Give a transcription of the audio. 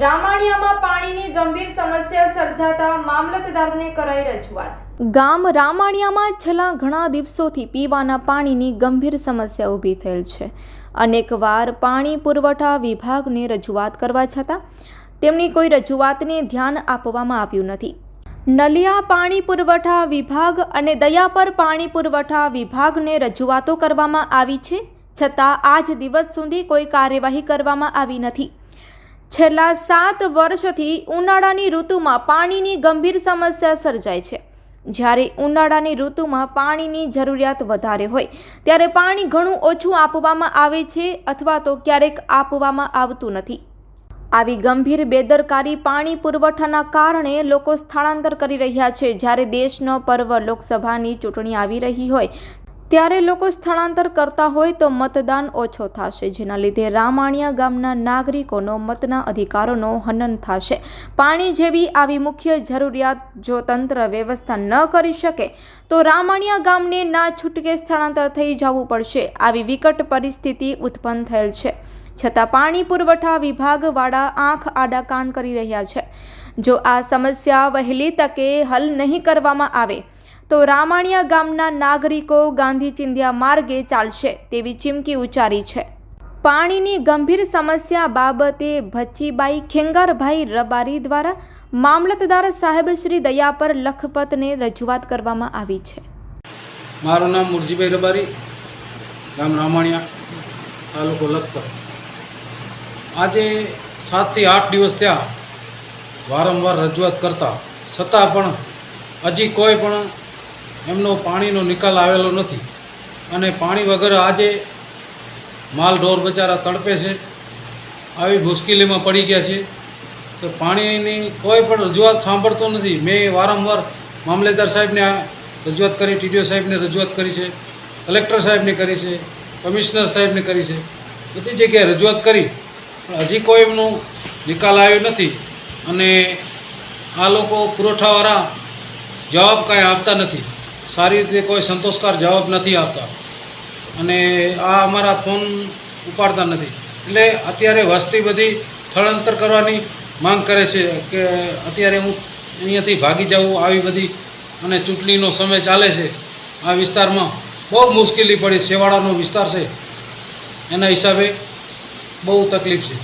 રામાણિયામાં પાણીની ગંભીર સમસ્યા સર્જાતા મામલતદારને કરાઈ રજૂઆત. ગામ રામાણિયામાં છેલ્લા ઘણા દિવસોથી પીવાના પાણીની ગંભીર સમસ્યા ઊભી થયેલ છે. અનેકવાર પાણી પુરવઠા વિભાગને રજૂઆત કરવા છતાં તેમની કોઈ રજૂઆતને ધ્યાન આપવામાં આવ્યું નથી. નલિયા પાણી પુરવઠા વિભાગ અને દયાપર પાણી પુરવઠા વિભાગને રજૂઆતો કરવામાં આવી છે, છતાં આજ દિવસ સુધી કોઈ કાર્યવાહી કરવામાં આવી નથી. છેલ્લા સાત વર્ષથી ઉનાળાની ઋતુમાં પાણીની ગંભીર સમસ્યા સર્જાય છે. જ્યારે ઉનાળાની ઋતુમાં પાણીની જરૂરિયાત વધારે હોય, ત્યારે પાણી ઘણું ઓછું આપવામાં આવે છે અથવા તો ક્યારેક આપવામાં આવતું નથી. આવી ગંભીર બેદરકારી પાણી પુરવઠાના કારણે લોકો સ્થળાંતર કરી રહ્યા છે. જ્યારે દેશનો પર્વ લોકસભાની ચૂંટણી આવી રહી હોય ત્યારે લોકો સ્થળાંતર કરતા હોય તો મતદાન ઓછો થશે, જેના લીધે રામાણિયા ગામના નાગરિકોનો મતના અધિકારોનો હનન થશે. પાણી જેવી આવી મુખ્ય જરૂરિયાત જો તંત્ર વ્યવસ્થા ન કરી શકે, તો રામાણિયા ગામને ના છૂટકે સ્થળાંતર થઈ જવું પડશે. આવી વિકટ પરિસ્થિતિ ઉત્પન્ન થયેલ છે. છતાં પાણી પુરવઠા વિભાગવાળા આંખ આડા કાન કરી રહ્યા છે. જો આ સમસ્યા વહેલી તકે હલ નહીં કરવામાં આવે તો રામાણિયા ગામના નાગરિકો ગાંધી ચિંધ્યા માર્ગે ચાલશે તેવી ચીમકી ઉચ્ચારી છે. પાણીની ગંભીર સમસ્યા બાબતે ભચ્ચીબાઈ ખેંગારભાઈ રબારી દ્વારા મામલતદાર સાહેબ શ્રી દયા પર લખપતને રજૂઆત કરવામાં આવી છે. મારું નામ મુરજીભાઈ રબારી, ગામ રામાણિયા, તાલુકો લખપત. આજે સાતથી આઠ દિવસ થયા વારંવાર રજૂઆત કરતા, છતાં પણ હજી કોઈ પણ એમનો પાણીનો નિકાલ આવેલો નથી. અને પાણી વગર આજે માલ ઢોર બચારા તડપે છે. આવી મુશ્કેલીમાં પડી ગયા છે. તો પાણીની કોઈ પણ રજૂઆત સાંભળતો નથી. મેં વારંવાર મામલેદાર સાહેબને રજૂઆત કરી, ટીડીઓ સાહેબને રજૂઆત કરી છે, કલેક્ટર સાહેબને કરી છે, કમિશનર સાહેબને કરી છે. બધી જગ્યાએ રજૂઆત કરી, પણ હજી કોઈ એમનું નિકાલ આવ્યો નથી. અને આ લોકો પુરવઠાવાળા જવાબ કાંઈ આપતા નથી. સારી રીતે કોઈ સંતોષકાર જવાબ નથી આપતા. અને આ અમારા ફોન ઉપાડતા નથી. એટલે અત્યારે વસ્તી બધી સ્થળાંતર કરવાની માંગ કરે છે કે અત્યારે હું અહીંયાથી ભાગી જાઉં, આવી બધી અને ચૂંટણીનો સમય ચાલે છે. આ વિસ્તારમાં બહુ મુશ્કેલી પડી શેવાળાનો વિસ્તાર છે. એના હિસાબે બહુ તકલીફ છે.